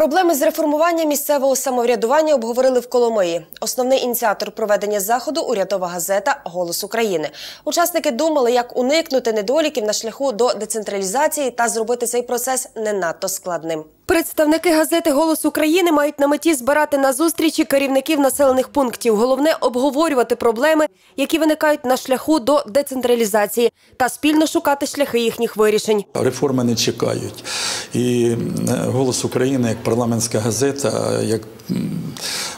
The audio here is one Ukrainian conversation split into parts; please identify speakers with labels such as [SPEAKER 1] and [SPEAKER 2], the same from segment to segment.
[SPEAKER 1] Проблеми з реформування місцевого самоврядування обговорили в Коломиї. Основний ініціатор проведення заходу урядова газета Голос України. Учасники думали, як уникнути недоліків на шляху до децентралізації та зробити цей процес не надто складним. Представники газети Голос України мають на меті збирати на зустрічі керівників населених пунктів. Головне обговорювати проблеми, які виникають на шляху до децентралізації, та спільно шукати шляхи їхніх вирішень.
[SPEAKER 2] Реформи не чекають. І е, голос України як парламентська газета, як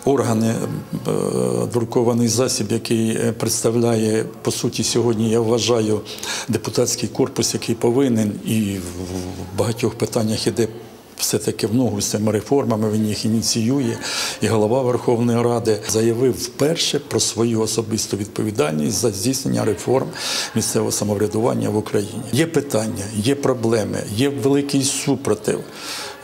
[SPEAKER 2] органи, е, друкований засіб, який е, представляє по суті сьогодні, я вважаю, депутатський корпус, який повинен і в багатьох питаннях іде. Все-таки в ногу з цими реформами він їх ініціює, і голова Верховної Ради заявив вперше про свою особисту відповідальність за здійснення реформ місцевого самоврядування в Україні. Є питання, є проблеми, є великий супротив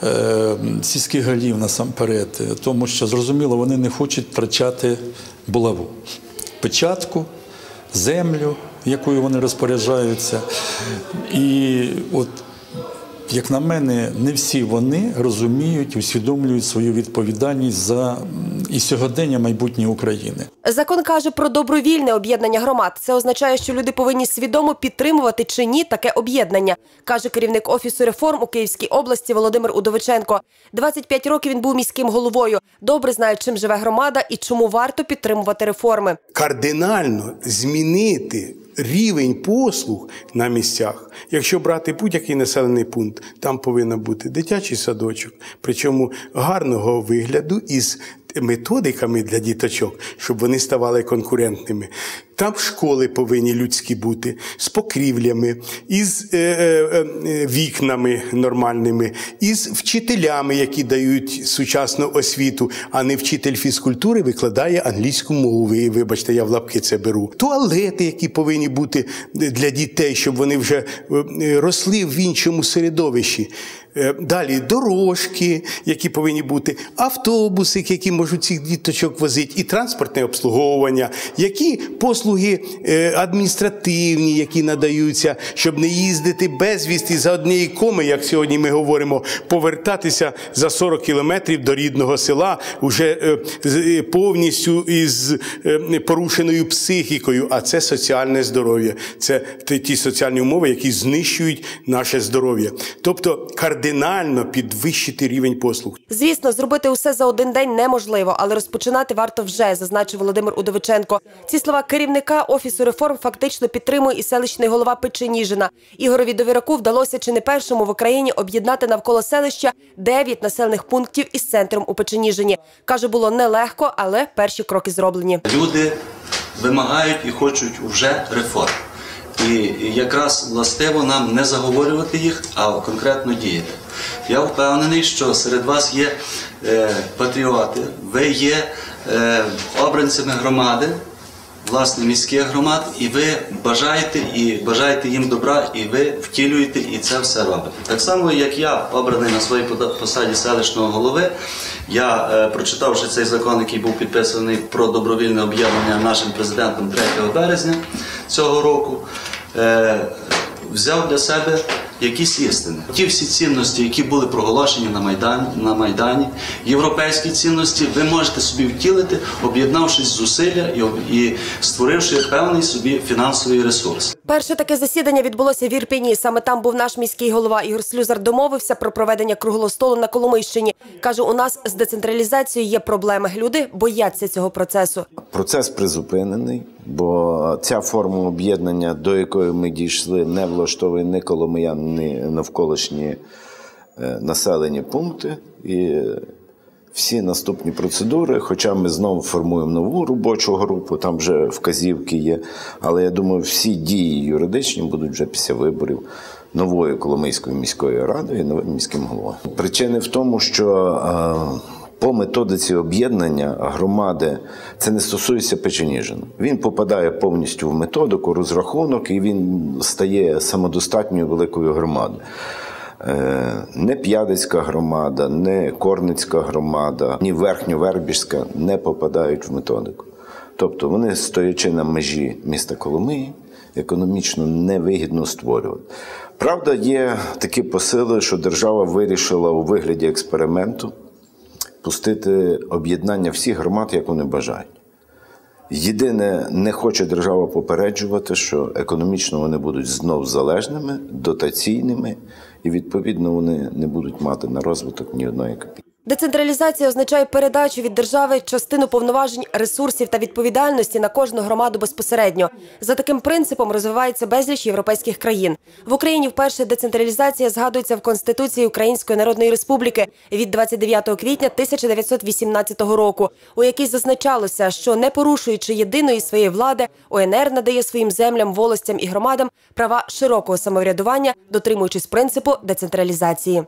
[SPEAKER 2] е, сільських голів насамперед, тому що зрозуміло, вони не хочуть втрачати булаву, печатку, землю, якою вони розпоряджаються. І от як на мене, не всі вони розуміють, усвідомлюють свою відповідальність за і сьогодення майбутнє України.
[SPEAKER 1] Закон каже про добровільне об'єднання громад. Це означає, що люди повинні свідомо підтримувати чи ні таке об'єднання, каже керівник офісу реформ у Київській області Володимир Удовиченко. 25 років він був міським головою. Добре знає, чим живе громада і чому варто підтримувати реформи.
[SPEAKER 3] кардинально змінити рівень послуг на місцях. Якщо брати будь-який населений пункт, там повинен бути дитячий садочок, причому гарного вигляду із методиками для діточок, щоб вони ставали конкурентними. Там школи повинні людські бути з покрівлями, із е, е, е, вікнами нормальними, із вчителями, які дають сучасну освіту, а не вчитель фізкультури викладає англійську мову. Ви, Вибачте, я в лапки це беру. Туалети, які повинні бути для дітей, щоб вони вже е, росли в іншому середовищі. Е, Далі дорожки, які повинні бути, автобуси, які можуть цих діточок возити, і транспортне обслуговування, які послуги е, адміністративні, які надаються, щоб не їздити безвісті за однієї коми, як сьогодні ми говоримо, повертатися за 40 кілометрів до рідного села уже е, повністю із порушеною психікою. А це соціальне здоров'я, це ті соціальні умови, які знищують наше здоров'я. Тобто кардинально підвищити рівень послуг.
[SPEAKER 1] Звісно, зробити усе за один день неможливо, але розпочинати варто вже, зазначив Володимир Удовиченко. Ці слова керівника офісу реформ фактично підтримує і селищний голова Печеніжина. Ігорові Довіраку вдалося чи не першому в Україні об'єднати навколо селища дев'ять населених пунктів із центром у Печеніжині. каже, було нелегко, але перші кроки зроблені.
[SPEAKER 4] Люди вимагають і хочуть вже реформ. І якраз властиво нам не заговорювати їх, а конкретно діяти. Я впевнений, що серед вас є е, патріоти, ви є е, обранцями громади, власне, міських громад, і ви бажаєте і бажаєте їм добра, і ви втілюєте і це все робите. Так само, як я обраний на своїй посаді селищного голови, я е, прочитавши цей закон, який був підписаний про добровільне об'єднання нашим президентом 3 березня цього року, е, взяв для себе якісь істини. Ті всі цінності, які були проголошені на Майдані, на Майдані, європейські цінності, ви можете собі втілити, об'єднавшись зусилля і, і створивши певний собі фінансовий ресурс.
[SPEAKER 1] Перше таке засідання відбулося в Ірпіні. Саме там був наш міський голова Ігор Слюзар. Домовився про проведення круглого столу на Коломийщині. каже, у нас з децентралізацією є проблеми. Люди бояться цього процесу.
[SPEAKER 5] Процес призупинений, бо ця форма об'єднання, до якої ми дійшли, не влаштовує ні коломиян, ні навколишні е, населені пункти. І всі наступні процедури, хоча ми знову формуємо нову робочу групу, там вже вказівки є. Але я думаю, всі дії юридичні будуть вже після виборів нової Коломийської міської ради і новим міським головою. Причини в тому, що е, по методиці об'єднання громади це не стосується Печеніжина. Він попадає повністю в методику, розрахунок, і він стає самодостатньою великою громадою. Е, Не П'ядицька громада, не Корницька громада, ні Верхньовербіжська не попадають в методику. Тобто вони, стоячи на межі міста Коломиї, економічно невигідно створювати. Правда, є такі посили, що держава вирішила у вигляді експерименту пустити об'єднання всіх громад, як вони бажають. Єдине, не хоче держава попереджувати, що економічно вони будуть знов залежними, дотаційними, і відповідно вони не будуть мати на розвиток ні одної копійки.
[SPEAKER 1] Децентралізація означає передачу від держави частину повноважень, ресурсів та відповідальності на кожну громаду безпосередньо. За таким принципом розвивається безліч європейських країн. В Україні вперше децентралізація згадується в Конституції Української Народної Республіки від 29 квітня 1918 року, у якій зазначалося, що не порушуючи єдиної своєї влади, ОНР надає своїм землям, волостям і громадам права широкого самоврядування, дотримуючись принципу децентралізації.